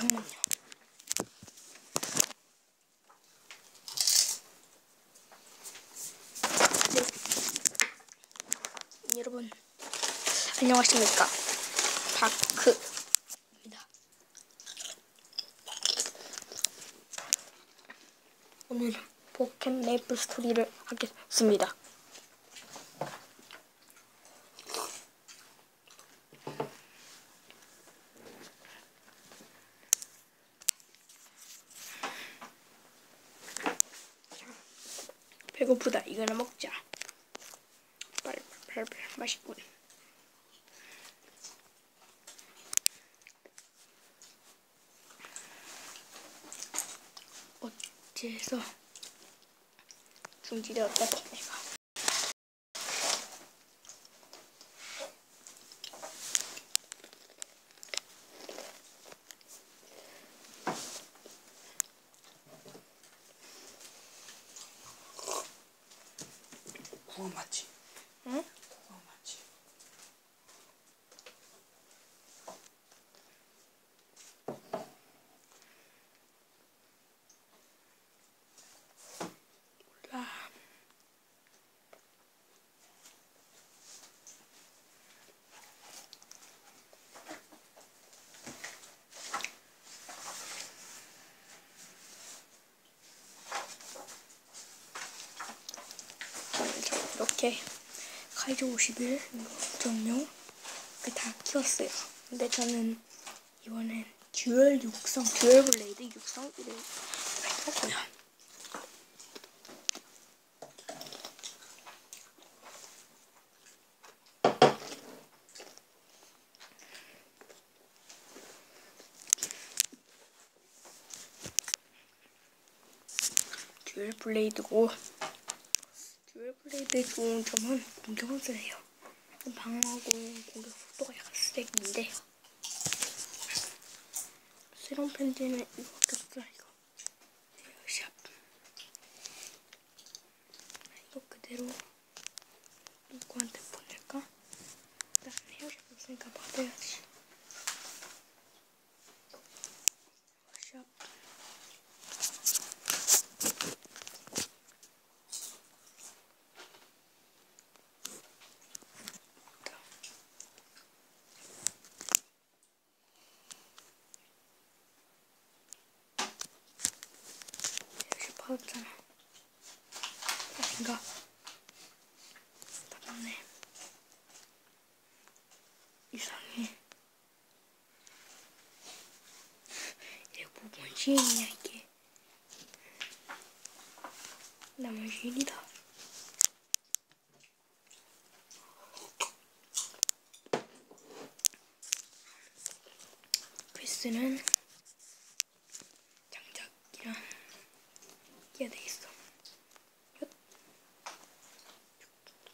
잠깐만요. 네. 여러분 안녕하십니까 바크입니다. 오늘 포켓 메이플 스토리를 하겠습니다. 배고프다. 이거나 먹자. 빨빨빨빨 맛있군. 어째서 중지되었다 내가. 이렇게 카이조 51 전용 다 키웠어요. 근데 저는 이번엔 듀얼 육성, 듀얼 블레이드 육성 이를 할 거고요. 듀얼 블레이드고 블레이드의 좋은 점은 공격은 세요. 방어하고 공격 속도가 약간 쓰레기인데. 새로운 편지는 이거밖에 없어 이거. 헤어샵. 이거 그대로 누구한테 보낼까? 난 헤어샵 없으니까 받아야지 헤어샵 헤어샵 받았잖아 아닌가? 받았네. 이상해. 이게 뭐뭔 시인이야 이게. 나만 시인이다. 퀘스트는 장작이랑 끼야 되겠어. 엿.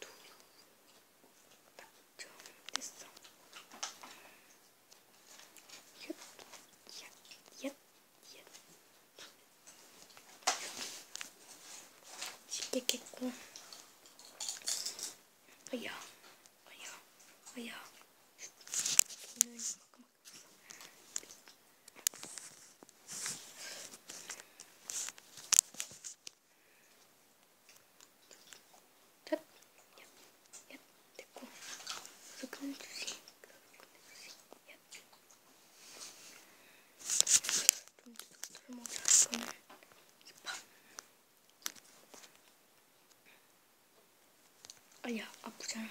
두. 딱 좀 됐어. 엿. 엿. 엿. 엿. 쉽게 깼고. 아야. 아야. 아야. 오늘 이만큼 셋, 넷, 넷, 됐고. 그래서 끝내주지. 끝내주지. 넷. 좀 덜 먹자. 이거는 힙합. 아야, 아프잖아.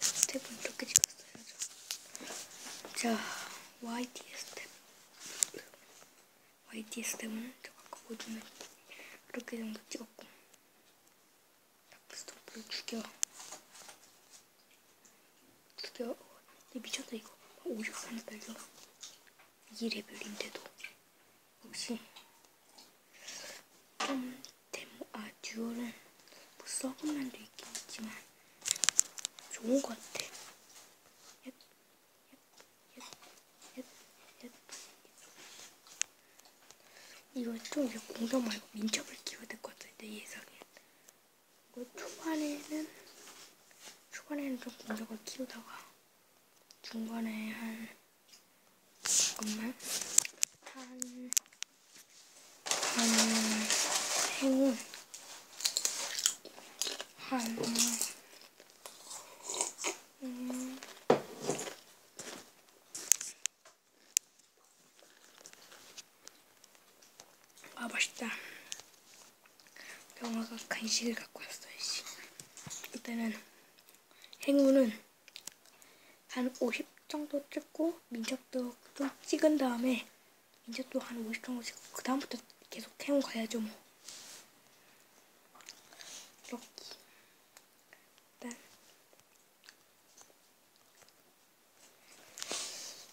스텝은 이렇게 찍었어야죠. 자, YTS 스텝. YTS 스텝은 저 아까 보여주면 그렇게 정도 찍었고. 다크스토프를 죽여. 죽여. 내 미쳤다 이거. 53 달려. 2레벨인데도. 혹시 좀 데모, 아, 듀얼은 뭐 썩은 면도 있긴 있지만 좋은 것 같아. 이거 좀 공격 말고 민첩을 키워야 될 것 같아, 내 예상엔. 이거 초반에는 초반에는 좀 공격을 키우다가 중반에 한 잠깐만 한, 한 행운 한 음, 아 맛있다. 영화가 간식을 갖고 왔어야지 일단은 행운은 한 50 정도 찍고 민첩도 좀 찍은 다음에 민첩도 한 50 정도 찍고 그 다음부터 계속 행운 가야죠 뭐. 이렇게. 일단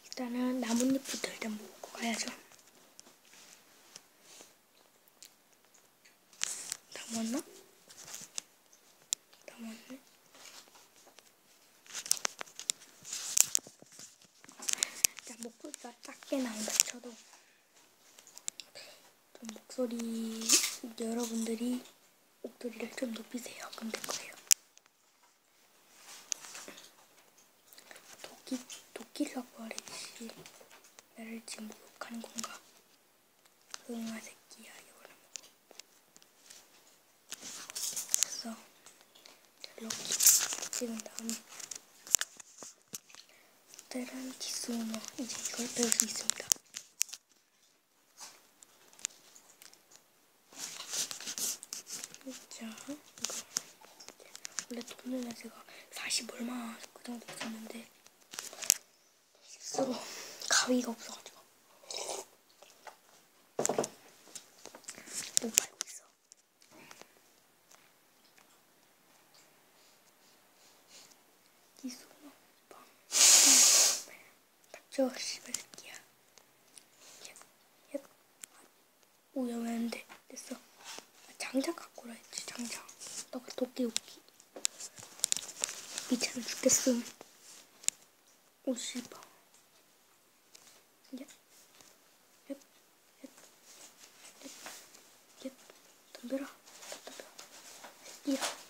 일단은 나뭇잎부터 일단 먹고 가야죠 다 먹었네 자, 목소리가 작게 나온다 쳐도 좀 목소리 여러분들이 목소리를 좀 높이세요. 그럼 될 거예요. 도끼 도끼라고 하랬지. 나를 지금 목욕하는 건가? 응아 새끼야 이거는 먹어. 됐어. 이렇게 찍은 다음에 테란 기수모 이제 이걸 배울 수 있습니다. 자, 이거 원래 돈을 제가 40 얼마 그 정도 있었는데 실수로 가위가 없어가지고 пятерочкасы усыпал. Нет. Нет. Нет. Нет. Нет. Там дыра. Там дыра. Нет.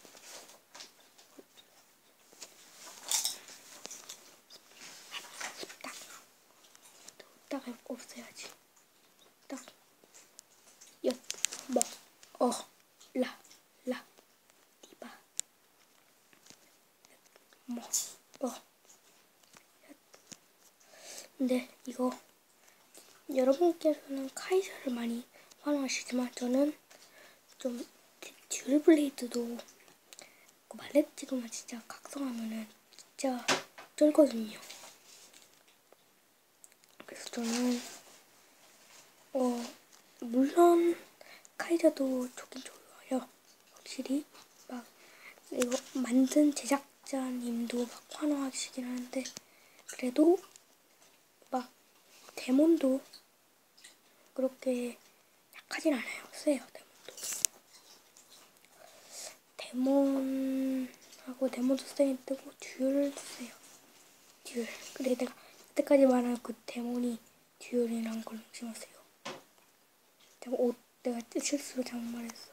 활용하시지만 저는 좀 듀얼 블레이드도 찍으면 진짜 각성하면은 진짜 쩔거든요. 그래서 저는 어 물론 카이자도 좋긴 좋아요. 확실히 막 이거 만든 제작자님도 막 환호하시긴 하는데 그래도 막 데몬도 그렇게 약하진 않아요. 세요 데몬도. 데몬하고 데몬도 세긴 뜨고 듀얼도 세요. 듀얼. 그래 내가 그때까지 말한 그 데몬이 듀얼이란 걸 조심하세요. 내가 옷 내가 실수로 잘못 말했어.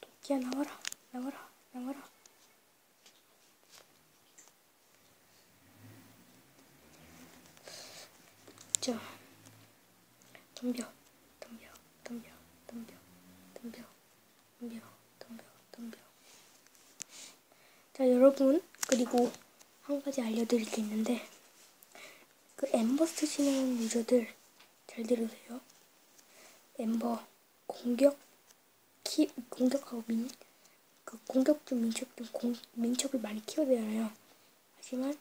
도끼야 나와라 나와라 나와라. 자 덤벼 덤벼 덤벼 덤벼 덤벼 덤벼 덤벼 덤벼. 자 여러분 그리고 한 가지 알려드릴 게 있는데 그 엠버 쓰시는 유저들 잘 들으세요. 엠버 공격 키 공격하고 민 그 공격 중 민첩 중 공, 민첩을 많이 키워야 되잖아요. 하지만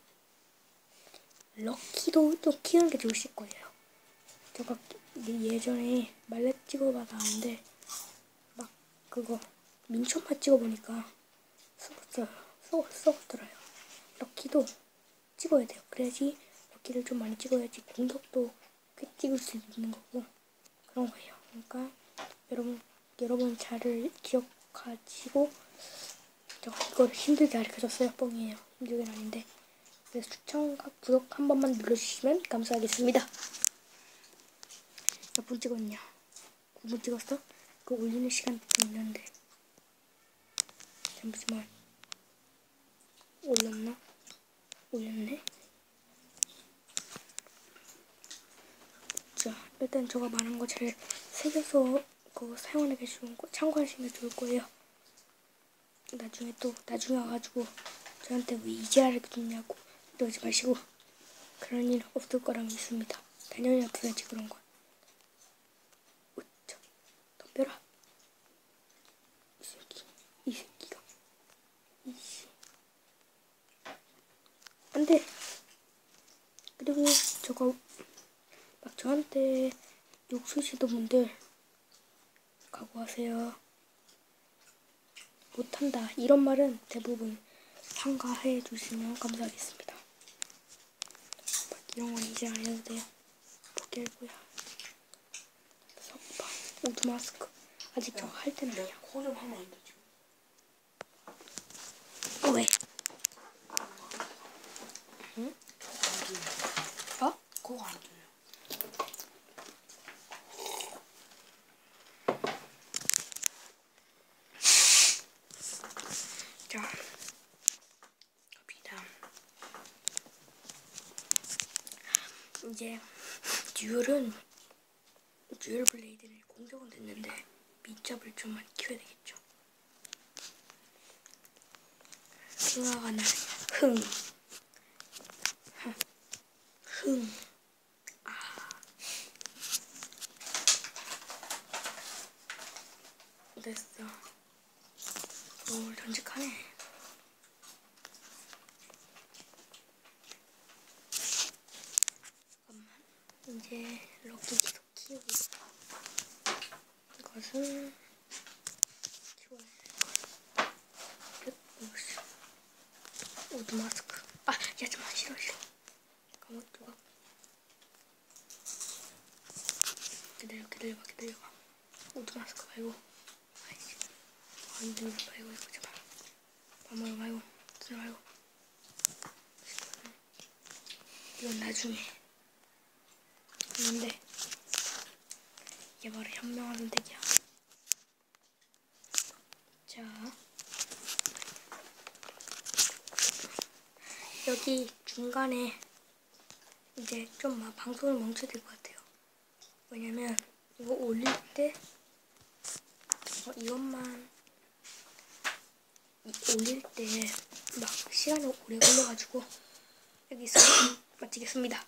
럭키도 좀 키우는 게 좋으실 거예요. 제가 예전에 말렙 찍어봐봤는데 막 그거 민첩만 찍어보니까 썩었어요. 썩, 썩었더라요. 럭키도 찍어야 돼요. 그래야지 럭키를 좀 많이 찍어야지 공격도 꽤 찍을 수 있는 거고 그런 거예요. 그러니까 여러분 여러분 잘을 기억하시고 제가 이걸 힘들게 가르쳐줬어요. 뻥이에요. 힘들긴 아닌데 그래서 추천과 구독 한 번만 눌러주시면 감사하겠습니다. 몇분 찍었냐? 9분 찍었어? 그 올리는 시간 좀 있는데 잠시만 올렸나? 올렸네. 자, 일단 제가 말한 거 잘 새겨서 그거 사용하는 좋은 거, 참고하시는 게 좋을 거예요. 나중에 또, 나중에 와가지고 저한테 왜 이제 알려줬냐고 이러지 마시고 그런 일 없을 거라 믿습니다. 당연히 없어야지 그런 건. 으쌰, 덤벼라. 이 새끼, 이 새끼가. 이씨. 안 돼. 그리고 저거 막 저한테 욕 쓰시던 분들 각오하세요. 못한다. 이런 말은 대부분 상가해 주시면 감사하겠습니다. 막 이런 건 이제 안 해도 돼요. 포기할거야 석방, 우드 마스크. 아직 저할 때는 아니야. 코좀 하면 안. 어, 왜? 응? 어? 코가 안 뚫려. 자, 갑니다. 이제 듀얼은 듀얼 블레이드를 공격은 됐는데 밑잡을 좀만 키워야 되겠죠. 날 흥. 흥. 흥. 아. 됐어. 오, 던직하네. 잠깐만. 이제 럭키 계속 키우고. 이것은 키워야 될 거야. 끝. 오씨. 우드 마스크. 아, 야, 잠깐만. 싫어, 싫어. 잠깐만, 누가. 기다려, 기다려봐, 기다려봐. 우드 마스크 말고. 아이씨. 안 되는 거 말고, 이거 제발. 밥먹어 말고, 쓰지 말고. 이건 나중에. 근데, 이게 바로 현명한 선택이야. 자. 여기 중간에 이제 좀 막 방송을 멈춰야 될 것 같아요. 왜냐면 이거 올릴 때 어, 이것만 이- 올릴 때 막 시간이 오래 걸려가지고 여기서 마치겠습니다.